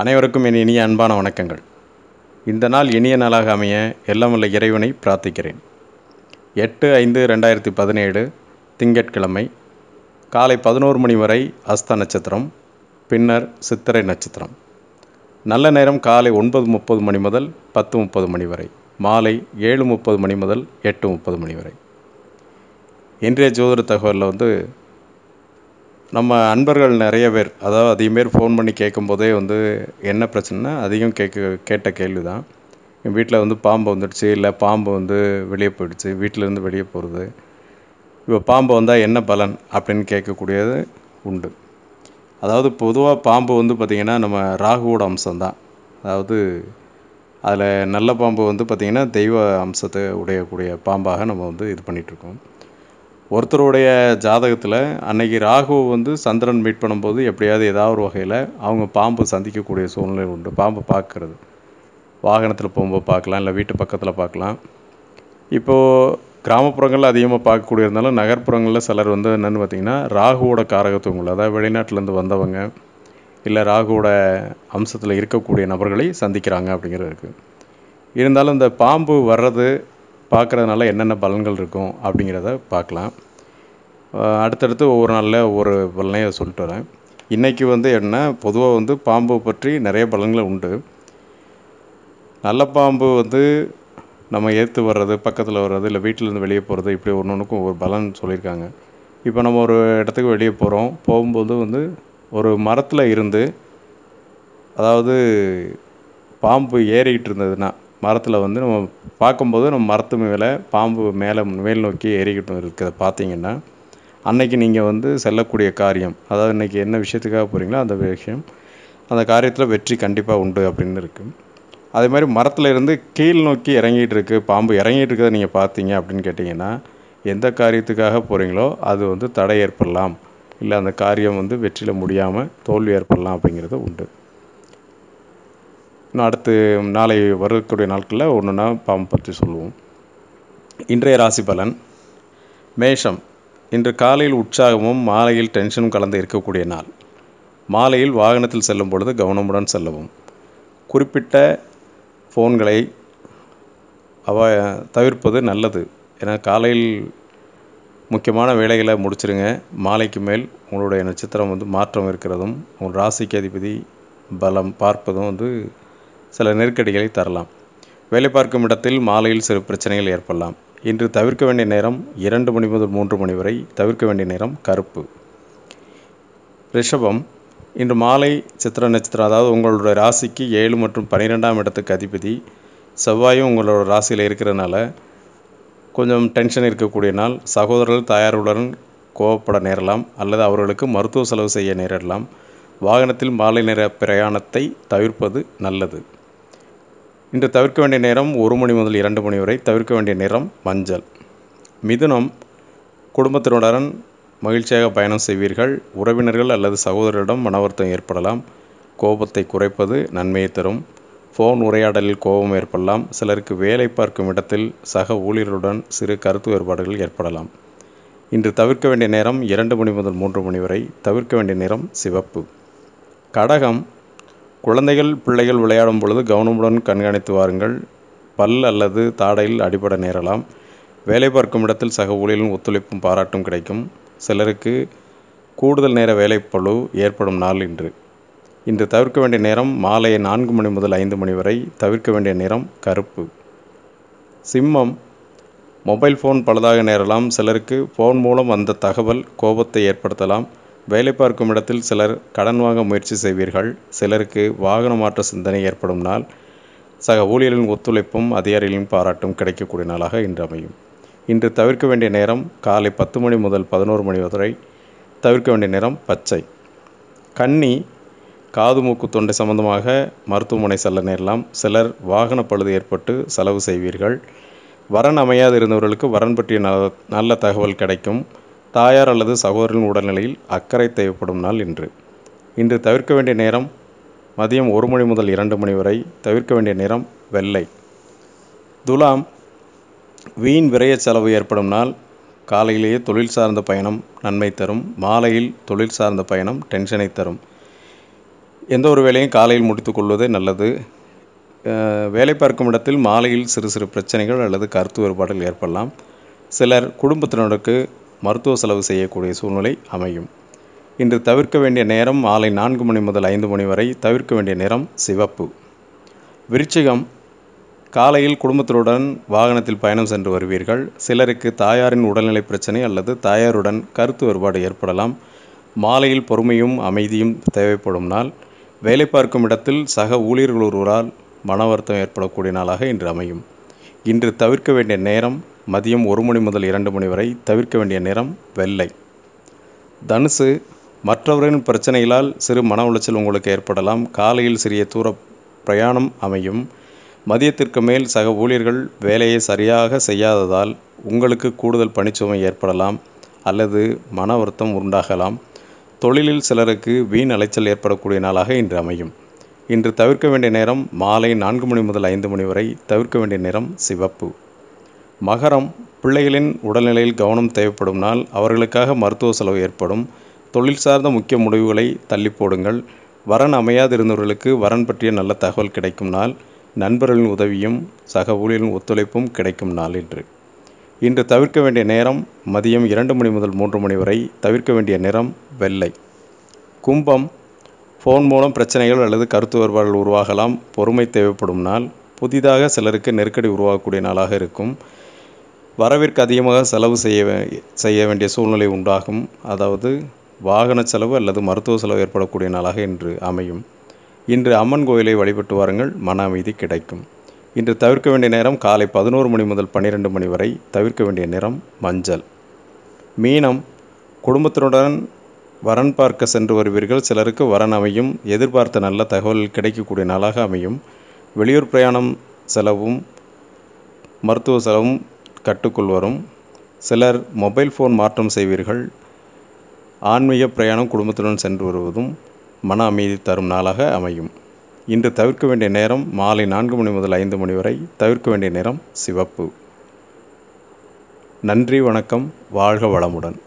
அனைவருக்கும் என் இனிய அன்பான வணக்கங்கள். இந்த நாள் இனிய நாளாக அமைய எல்லாம் இறைவனை பிரார்த்திக்கிறேன். எட்டு ஐந்து ரெண்டாயிரத்தி பதினேழு திங்கட்கிழமை காலை பதினோரு மணி வரை அஸ்த நட்சத்திரம் பின்னர் சித்திரை நட்சத்திரம். நல்ல நேரம் காலை ஒன்பது முப்பது மணி முதல் பத்து முப்பது மணி வரை மாலை ஏழு முப்பது மணி முதல் எட்டு முப்பது மணி வரை. இன்றைய ஜோதிட தகவலில் வந்து நம்ம அன்பர்கள் நிறைய பேர் அதாவது அதிகம் பேர் ஃபோன் பண்ணி கேட்கும்போதே வந்து என்ன பிரச்சனைனா அதிகம் கேட்க கேட்ட கேள்வி தான் என் வீட்டில் வந்து பாம்பு வந்துடுச்சு இல்லை பாம்பு வந்து வெளியே போயிடுச்சு வீட்டிலேருந்து வெளியே போகிறது இப்போ பாம்பு வந்தால் என்ன பலன் அப்படின்னு கேட்கக்கூடியது உண்டு. அதாவது பொதுவாக பாம்பு வந்து பார்த்திங்கன்னா நம்ம ராகுவோட அம்சம்தான். அதாவது அதில் நல்ல பாம்பு வந்து பார்த்திங்கன்னா தெய்வ அம்சத்தை உடையக்கூடிய பாம்பாக நம்ம வந்து இது பண்ணிகிட்ருக்கோம் ஒருத்தருடைய ஜாதகத்தில் அன்னைக்கு ராகு வந்து சந்திரன் மீட் பண்ணும்போது எப்படியாவது ஏதாவது ஒரு வகையில் அவங்க பாம்பு சந்திக்கக்கூடிய சூழ்நிலை உண்டு. பாம்பு பார்க்கறது. வாகனத்தில் போகும்போது பார்க்கலாம் இல்லை வீட்டு பக்கத்தில் பார்க்கலாம். இப்போது கிராமப்புறங்களில் அதிகமாக பார்க்கக்கூடிய இருந்தாலும் நகர்ப்புறங்களில் சிலர் வந்து என்னென்னு பார்த்தீங்கன்னா ராகுவோட காரகத்துவங்கள் அதாவது வெளிநாட்டிலேருந்து வந்தவங்க இல்லை ராகுவோட அம்சத்தில் இருக்கக்கூடிய நபர்களை சந்திக்கிறாங்க அப்படிங்கிறது இருக்குது இருந்தாலும் இந்த பாம்பு வர்றது பார்க்குறதுனால என்னென்ன பலன்கள் இருக்கும் அப்படிங்கிறத பார்க்கலாம். அடுத்தடுத்து ஒவ்வொரு நாளில் ஒவ்வொரு பலனையும் சொல்லிட்டு வரேன். இன்றைக்கி வந்து என்ன பொதுவாக வந்து பாம்பு பற்றி நிறைய பலன்கள் உண்டு. நல்ல பாம்பு வந்து நம்ம ஏற்று வர்றது பக்கத்தில் வர்றது இல்லை வீட்டிலேருந்து வெளியே போகிறது இப்படி ஒன்று ஒன்றுக்கும் ஒரு பலன் சொல்லியிருக்காங்க. இப்போ நம்ம ஒரு இடத்துக்கு வெளியே போகிறோம் போகும்போது வந்து ஒரு மரத்தில் இருந்து அதாவது பாம்பு ஏறிக்கிட்டு இருந்ததுன்னா மரத்தில் வந்து நம்ம பார்க்கும்போது நம்ம மரத்து மேலே பாம்பு மேலே மேல் நோக்கி ஏறிக்கிட்டு இருக்கிறத பார்த்தீங்கன்னா அன்னைக்கு நீங்கள் வந்து செல்லக்கூடிய காரியம் அதாவது இன்றைக்கி என்ன விஷயத்துக்காக போகிறீங்களோ அந்த விஷயம் அந்த காரியத்தில் வெற்றி கண்டிப்பாக உண்டு அப்படின்னு இருக்குது அதே மாதிரி மரத்தில் இருந்து கீழ் நோக்கி இறங்கிட்டு இருக்கு பாம்பு இறங்கிட்டு இருக்கிறத நீங்கள் பார்த்தீங்க அப்படின்னு கேட்டிங்கன்னா எந்த காரியத்துக்காக போகிறீங்களோ அது வந்து தடை ஏற்படலாம். இல்லை அந்த காரியம் வந்து வெற்றியில் முடியாமல் தோல்வி ஏற்படலாம் அப்படிங்கிறது உண்டு. அடுத்து நாளை வரக்கூடிய நாட்களில் ஒன்றுனா பாம்பு பற்றி சொல்லுவோம். இன்றைய ராசி பலன் மேஷம். இன்று காலையில் உற்சாகமும் மாலையில் டென்ஷனும் கலந்து இருக்கக்கூடிய நாள். மாலையில் வாகனத்தில் செல்லும் பொழுது கவனமுடன் செல்லவும். குறிப்பிட்ட ஃபோன்களை அவ தவிர்ப்பது நல்லது. ஏன்னா காலையில் முக்கியமான வேலைகளை முடிச்சிருங்க. மாலைக்கு மேல் உங்களுடைய நட்சத்திரம் வந்து மாற்றம் இருக்கிறதும் உங்கள் ராசிக்கு அதிபதி பலம் பார்ப்பதும் வந்து சில நெருக்கடிகளை தரலாம். வேலை பார்க்கும் இடத்தில் மாலையில் சிறு பிரச்சனைகள் ஏற்படலாம். இன்று தவிர்க்க வேண்டிய நேரம் இரண்டு மணி முதல் மூன்று மணி வரை தவிர்க்க வேண்டிய நேரம் கருப்பு. ரிஷபம் இன்று மாலை சித்திர நட்சத்திரம் அதாவது உங்களுடைய ராசிக்கு ஏழு மற்றும் பன்னிரெண்டாம் இடத்துக்கு அதிபதி செவ்வாயும் உங்களோட ராசியில் இருக்கிறதுனால கொஞ்சம் டென்ஷன் இருக்கக்கூடிய நாள். சகோதரர்கள் தாயாருடன் கோவப்பட நேரலாம். அல்லது அவர்களுக்கு மருத்துவ செலவு செய்ய நேரிடலாம். வாகனத்தில் மாலை நேர பிரயாணத்தை தவிர்ப்பது நல்லது. இன்று தவிர்க்க வேண்டிய நேரம் ஒரு மணி முதல் இரண்டு மணி வரை தவிர்க்க வேண்டிய நேரம் மஞ்சள். மிதுனம் குடும்பத்தினருடன் மகிழ்ச்சியாக பயணம் செய்வீர்கள். உறவினர்கள் அல்லது சகோதரரிடம் மனவருத்தம் ஏற்படலாம். கோபத்தை குறைப்பது நன்மையை தரும். ஃபோன் உரையாடலில் கோபம் ஏற்படலாம். சிலருக்கு வேலை பார்க்கும் இடத்தில் சக ஊழியர்களுடன் சிறு கருத்து வேறுபாடுகள் ஏற்படலாம். இன்று தவிர்க்க வேண்டிய நேரம் இரண்டு மணி முதல் மூன்று மணி வரை தவிர்க்க வேண்டிய நேரம் சிவப்பு. கடகம் குழந்தைகள் பிள்ளைகள் விளையாடும் பொழுது கவனமுடன் கண்காணித்து வாருங்கள். பல் அல்லது தாடையில் அடிபட நேரலாம். வேலை பார்க்கும் இடத்தில் சக ஊழியர்களும் ஒத்துழைப்பும் பாராட்டும் கிடைக்கும். சிலருக்கு கூடுதல் நேர வேலைப்பழு ஏற்படும் நாள் இன்று. இன்று தவிர்க்க வேண்டிய நேரம் மாலை நான்கு மணி முதல் ஐந்து மணி வரை தவிர்க்க வேண்டிய நேரம் கருப்பு. சிம்மம் மொபைல் ஃபோன் பழுதாக நேரலாம். சிலருக்கு ஃபோன் மூலம் வந்த தகவல் கோபத்தை ஏற்படுத்தலாம். வேலை பார்க்கும் இடத்தில் சிலர் கடன் வாங்க முயற்சி செய்வீர்கள். சிலருக்கு வாகன மாற்ற சிந்தனை ஏற்படும் நாள். சக ஊழியர்களின் ஒத்துழைப்பும் அதிகாரிகளின் பாராட்டும் கிடைக்கக்கூடிய நாளாக இன்று அமையும். இன்று தவிர்க்க வேண்டிய நேரம் காலை பத்து மணி முதல் பதினோரு மணி வரை தவிர்க்க வேண்டிய நேரம் பச்சை. கன்னி காது மூக்கு தொண்டை சம்பந்தமாக மருத்துவமனை செல்ல நேரலாம். சிலர் வாகன பழுது ஏற்பட்டு செலவு செய்வீர்கள். வரன் அமையாது இருந்தவர்களுக்கு வரன் பற்றிய நல்ல நல்ல தகவல் கிடைக்கும். தாயார் அல்லது சகோதரின் உடல்நிலையில் அக்கறை தேவைப்படும் நாள் இன்று. இன்று தவிர்க்க வேண்டிய நேரம் மதியம் ஒரு மணி முதல் இரண்டு மணி வரை தவிர்க்க வேண்டிய நேரம் வெள்ளை. துலாம் வீண் விரைய செலவு ஏற்படும் நாள். காலையிலேயே தொழில் சார்ந்த பயணம் நன்மை தரும். மாலையில் தொழில் சார்ந்த பயணம் டென்ஷனை தரும். எந்த ஒரு வேலையும் காலையில் முடித்துக்கொள்வதே நல்லது. வேலை பார்க்கும் இடத்தில் மாலையில் சிறு சிறு பிரச்சனைகள் அல்லது கருத்து வேறுபாடுகள் ஏற்படலாம். சிலர் குடும்பத்தினருக்கு மருத்துவ செலவு செய்யக்கூடிய சூழ்நிலை அமையும். இன்று தவிர்க்க வேண்டிய நேரம் மாலை நான்கு மணி முதல் ஐந்து மணி வரை தவிர்க்க வேண்டிய நிறம் சிவப்பு. விருச்சிகம் காலையில் குடும்பத்தினுடன் வாகனத்தில் பயணம் சென்று வருவீர்கள். சிலருக்கு தாயாரின் உடல்நிலை பிரச்சனை அல்லது தாயாருடன் கருத்து வேறுபாடு ஏற்படலாம். மாலையில் பொறுமையும் அமைதியும் தேவைப்படும் நாள். வேலை பார்க்கும் இடத்தில் சக ஊழியர்கள் ஒருவரால் மன வருத்தம் ஏற்படக்கூடிய நாளாக இன்று அமையும். இன்று தவிர்க்க வேண்டிய நேரம் மதியம் ஒரு மணி முதல் இரண்டு மணி வரை தவிர்க்க வேண்டிய நிறம் வெள்ளை. தனுசு மற்றவரின் பிரச்சனைகளால் சிறு மன உளைச்சல் உங்களுக்கு ஏற்படலாம். காலையில் சிறிய தூர பிரயாணம் அமையும். மதியத்திற்கு மேல் சக ஊழியர்கள் வேலையை சரியாக செய்யாததால் உங்களுக்கு கூடுதல் பணிச்சுமை ஏற்படலாம் அல்லது மன வருத்தம் உண்டாகலாம். தொழிலில் சிலருக்கு வீண் அலைச்சல் ஏற்படக்கூடிய நாளாக இன்று அமையும். இன்று தவிர்க்க வேண்டிய நேரம் மாலை நான்கு மணி முதல் ஐந்து மணி வரை தவிர்க்க வேண்டிய நேரம் சிவப்பு. மகரம் பிள்ளைகளின் உடல்நிலையில் கவனம் தேவைப்படும் நாள் அவர்களுக்காக மருத்துவ செலவு ஏற்படும். தொழில் சார்ந்த முக்கிய முடிவுகளை தள்ளி போடுங்கள். வரன் அமையாதிருந்தவர்களுக்கு வரன் பற்றிய நல்ல தகவல் கிடைக்கும் நாள். நண்பர்களின் உதவியும் சக ஊழியரின் ஒத்துழைப்பும் கிடைக்கும் நாள் இன்று. இன்று தவிர்க்க வேண்டிய நேரம் மதியம் இரண்டு மணி முதல் மூன்று மணி வரை தவிர்க்க வேண்டிய நிறம் வெள்ளை. கும்பம் ஃபோன் மூலம் பிரச்சனைகள் அல்லது கருத்து வேறுபாடுகள் உருவாகலாம். பொறுமை தேவைப்படும் நாள். புதிதாக சிலருக்கு நெருக்கடி உருவாகக்கூடிய நாளாக இருக்கும். வரவிற்கு அதிகமாக செலவு செய்ய வே- செய்ய வேண்டிய சூழ்நிலை உண்டாகும். அதாவது வாகன செலவு அல்லது மருத்துவ செலவு ஏற்படக்கூடிய நாளாக இன்று அமையும். இன்று அம்மன் கோயிலை வழிபட்டு வாருங்கள் மன அமைதி கிடைக்கும். இன்று தவிர்க்க வேண்டிய நேரம் காலை பதினோரு மணி முதல் பன்னிரெண்டு மணி வரை தவிர்க்க வேண்டிய நிறம் மஞ்சள். மீனம் குடும்பத்தினுடன் வரன் பார்க்க சென்று வருவீர்கள். சிலருக்கு வரன் அமையும் எதிர்பார்த்த நல்ல தகவல் கிடைக்கக்கூடிய நாளாக அமையும். வெளியூர் பிரயாணம் செலவும் மருத்துவ செலவும் கட்டுக்குள் வரும் சிலர் மொபைல் ஃபோன் மாற்றம் செய்வீர்கள். ஆன்மீக பிரயாணம் குடும்பத்துடன் சென்று வருவதும் மன அமைதி தரும் நாளாக அமையும். இன்று தவிர்க்க வேண்டிய நேரம் மாலை நான்கு மணி முதல் ஐந்து மணி வரை தவிர்க்க வேண்டிய நேரம் சிவப்பு. நன்றி வணக்கம் வாழ்க வளமுடன்.